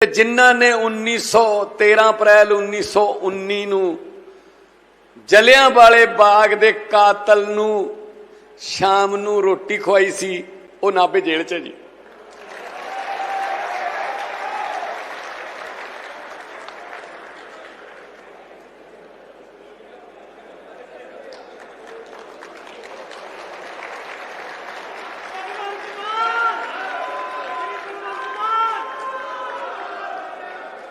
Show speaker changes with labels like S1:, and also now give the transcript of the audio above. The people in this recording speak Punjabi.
S1: ਤੇ ਜਿਨ੍ਹਾਂ ਨੇ 1900 13 ਅਪ੍ਰੈਲ 1919 ਨੂੰ ਜਲਿਆਂ ਵਾਲੇ ਬਾਗ ਦੇ ਕਾਤਲ ਨੂੰ ਸ਼ਾਮ ਨੂੰ ਰੋਟੀ ਖਵਾਈ ਸੀ, ਉਹ ਨਾਭੇ ਜੇਲ੍ਹ 'ਚ ਜੀ।